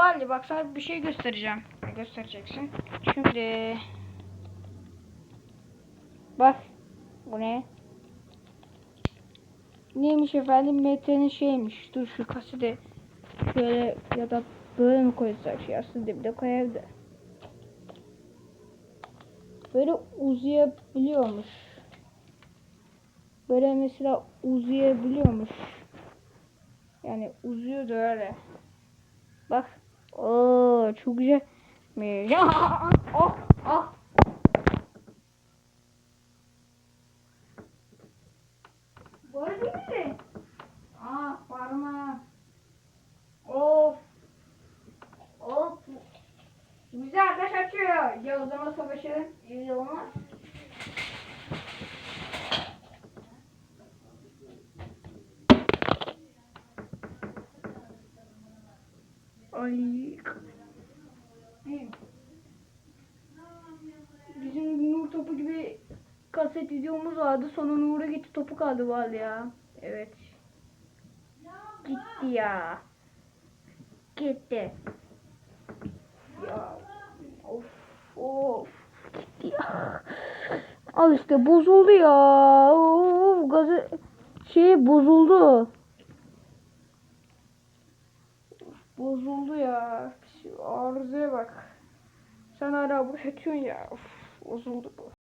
Bali bak sana bir şey göstereceğim. Göstereceksin? Şimdi bak bu ne? Neymiş efendim? Mete'nin şeymiş. Dur şu kaseti şöyle ya da böyle mi koysak şey aslında bir de koyardı. Böyle uzayabiliyormuş. Böyle mesela uzayabiliyormuş. Yani uzuyordu öyle. Bak. Oo çok güzel. Ya oh oh. Böyle değil mi? Ah parmağım. Of. Of. Güzel ateş açıyor. Ya o zaman savaşalım. İyi. Bizim Nur topu gibi kaset videomuz vardı. Sonra Nur'a gitti topu kaldı vallahi ya. Evet. Gitti ya. Gitti. Ya. Of of. Gitti ya. Al işte bozuldu ya. Of, gazı şey bozuldu. Bozuldu ya. Bak. Sen hala bu ya. Bozuldu bu.